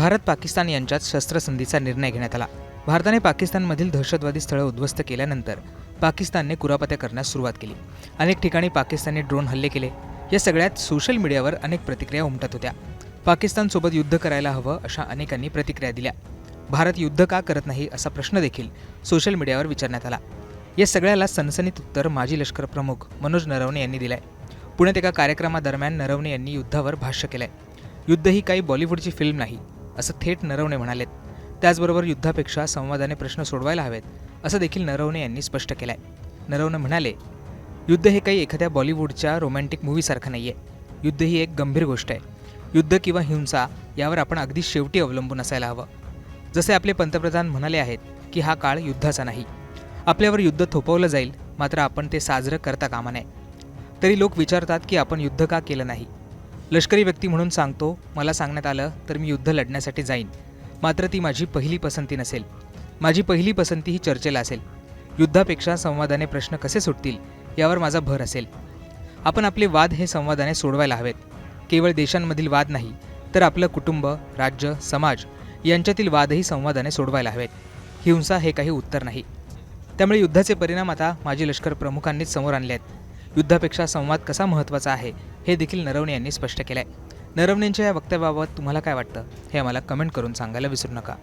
भारत पाकिस्तान यांच्यात शस्त्रसंधीचा निर्णय घेण्यात आला. भारताने पाकिस्तानमधील दहशतवादी स्थळं उद्ध्वस्त केल्यानंतर पाकिस्तानने कुरापत्या करण्यास सुरुवात केली. अनेक ठिकाणी पाकिस्तानने ड्रोन हल्ले केले. या सगळ्यात सोशल मीडियावर अनेक प्रतिक्रिया उमटत होत्या. पाकिस्तानसोबत युद्ध करायला हवं अशा अनेकांनी प्रतिक्रिया दिल्या. भारत युद्ध का करत नाही असा प्रश्न देखील सोशल मीडियावर विचारण्यात आला. या सगळ्याला सनसनीत उत्तर माजी लष्कर प्रमुख मनोज नरवणे यांनी दिलंय. पुण्यात एका कार्यक्रमादरम्यान नरवणे यांनी युद्धावर भाष्य केलंय. युद्ध ही काही बॉलिवूडची फिल्म नाही असं थेट नरवणे म्हणालेत. त्याचबरोबर युद्धापेक्षा संवादाने प्रश्न सोडवायला हवेत असं देखील नरवणे यांनी स्पष्ट केलंय. नरवणे म्हणाले युद्ध हे काही एखाद्या बॉलिवूडच्या रोमॅन्टिक मूवीसारखं नाही आहे युद्ध ही एक गंभीर गोष्ट आहे. युद्ध किंवा हिंसा यावर आपण अगदी शेवटी अवलंबून असायला हवं. जसे आपले पंतप्रधान म्हणाले आहेत की हा काळ युद्धाचा नाही. आपल्यावर युद्ध थोपवलं जाईल मात्र आपण ते साजरं करता कामा नये. तरी लोक विचारतात की आपण युद्ध का केलं नाही? लष्करी व्यक्ती म्हणून सांगतो मला सांगण्यात आलं तर मी युद्ध लढण्यासाठी जाईन. मात्र ती माझी पहिली पसंती नसेल. माझी पहिली पसंती ही चर्चेला असेल. युद्धापेक्षा संवादाने प्रश्न कसे सुटतील यावर माझा भर असेल. आपण आपले वाद हे संवादाने सोडवायला हवेत. केवळ देशांमधील वाद नाही तर आपलं कुटुंब राज्य समाज यांच्यातील वादही संवादाने सोडवायला हवेत. हिंसा हे काही उत्तर नाही. त्यामुळे युद्धाचे परिणाम आता माजी लष्कर प्रमुखांनीच समोर आणले आहेत युद्धापेक्षा संवाद कसा महत्त्वाचा आहे हे देखील नरवणे यांनी स्पष्ट केलं आहे नरवणेंच्या या वक्तव्याबाबत तुम्हाला काय वाटतं हे आम्हाला कमेंट करून सांगायला विसरू नका.